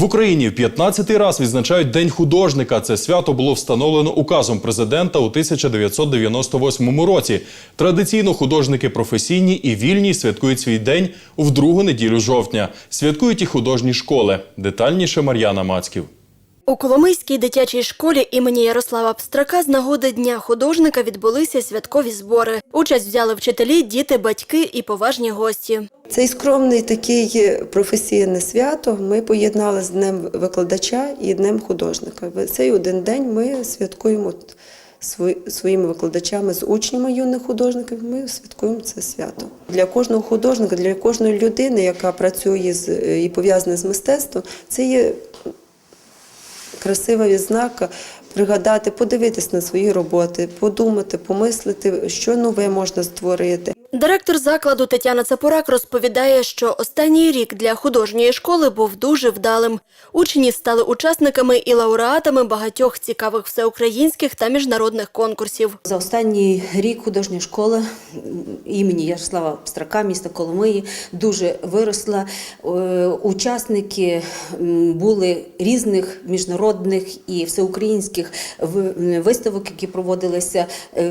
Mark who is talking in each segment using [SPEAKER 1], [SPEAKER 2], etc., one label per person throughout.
[SPEAKER 1] В Україні в 15-й раз відзначають День художника. Це свято було встановлено указом президента у 1998 році. Традиційно художники професійні і вільні святкують свій день в другу неділю жовтня. Святкують і художні школи. Детальніше Мар'яна Мацьків.
[SPEAKER 2] У Коломийській дитячій школі імені Ярослава Пстрака з нагоди Дня художника відбулися святкові збори. Участь взяли вчителі, діти, батьки і поважні гості.
[SPEAKER 3] Цей скромний такий професійне свято ми поєднали з Днем викладача і Днем художника. В цей один день ми святкуємо своїми викладачами з учнями юних художників. Ми святкуємо це свято. Для кожного художника, для кожної людини, яка працює з і пов'язана з мистецтвом, це є красива відзнака. Пригадати, подивитись на свої роботи, подумати, помислити, що нове можна створити.
[SPEAKER 2] Директор закладу Тетяна Цапорак розповідає, що останній рік для художньої школи був дуже вдалим. Учні стали учасниками і лауреатами багатьох цікавих всеукраїнських та міжнародних конкурсів.
[SPEAKER 4] За останній рік художня школа імені Ярослава Пстрака, міста Коломиї, дуже виросла. Е, Учасники були різних міжнародних і всеукраїнських виставок, які проводилися е,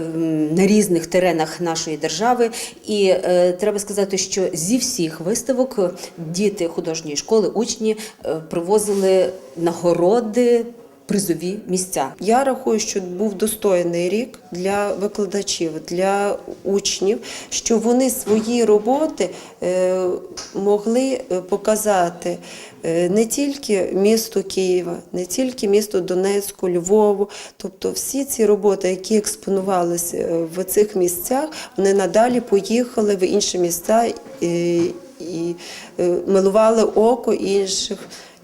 [SPEAKER 4] на різних теренах нашої держави. І е, треба сказати, що зі всіх виставок діти художньої школи, учні е, привозили нагороди. Призові місця
[SPEAKER 3] Я рахую, що був достойний рік для викладачів, для учнів, що вони свої роботи е, могли е, показати е, не тільки місту Києва, не тільки місту Донецьку, Львову. Тобто всі ці роботи, які експонувалися в цих місцях, вони надалі поїхали в інші міста і, милували око інших.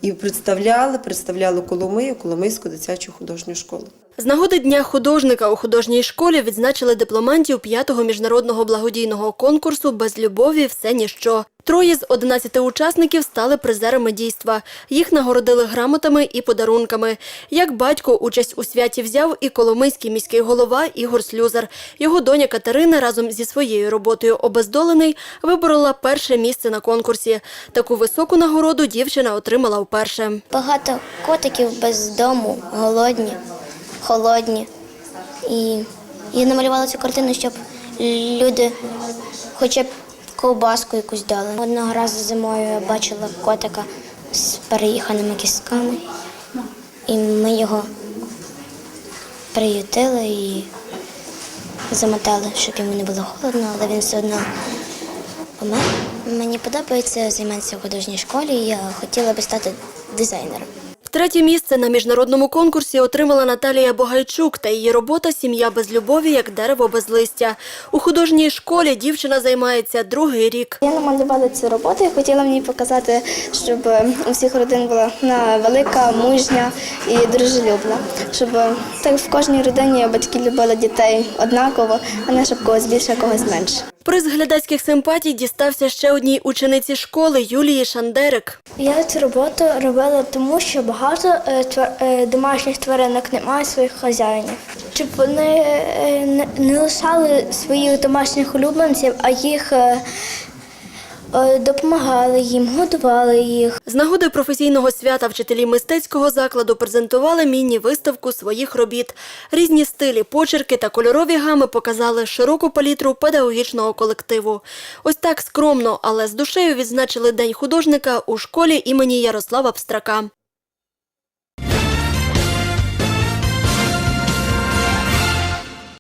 [SPEAKER 3] І представляли, представляли Коломию, Коломийську дитячу художню школу.
[SPEAKER 2] З нагоди Дня художника у художній школі відзначили дипломантів п'ятого міжнародного благодійного конкурсу Без любові все ніщо. Троє з 11 учасників стали призерами дійства. Їх нагородили грамотами і подарунками. Як батько участь у святі взяв і коломийський міський голова Ігор Слюзар. Його доня Катерина разом зі своєю роботою Обездолений виборола перше місце на конкурсі. Таку високу нагороду дівчина отримала вперше.
[SPEAKER 5] Багато котиків без дому, голодні, холодні. І я намалювала цю картину, щоб люди хоча б ковбаску якусь дали. Одного разу зимою я бачила котика з переїханими кістками, і ми його приютили і замотали, щоб йому не було холодно, але він все одно помер. Мені подобається займатися в художній школі, я хотіла би стати дизайнером.
[SPEAKER 2] Третє місце на міжнародному конкурсі отримала Наталія Богайчук та її робота Сім'я без любові як дерево без листя. У художній школі дівчина займається другий рік.
[SPEAKER 6] Я намалювала цю роботу і хотіла мені показати, щоб у всіх родин була велика, мужня і дружелюбна. Щоб так в кожній родині батьки любили дітей однаково, а не щоб когось більше, когось менше.
[SPEAKER 2] Приз глядацьких симпатій дістався ще одній учениці школи Юлії Шандерик.
[SPEAKER 6] Я цю роботу робила тому, що багато е, домашніх тваринок не мають своїх хазяїнів. Щоб вони е, не лишали своїх домашніх улюбленців, а їх е, допомагали їм, годували їх.
[SPEAKER 2] З нагоди професійного свята вчителі мистецького закладу презентували міні-виставку своїх робіт. Різні стилі, почерки та кольорові гами показали широку палітру педагогічного колективу. Ось так скромно, але з душею відзначили День художника у школі імені Ярослава Пстрака.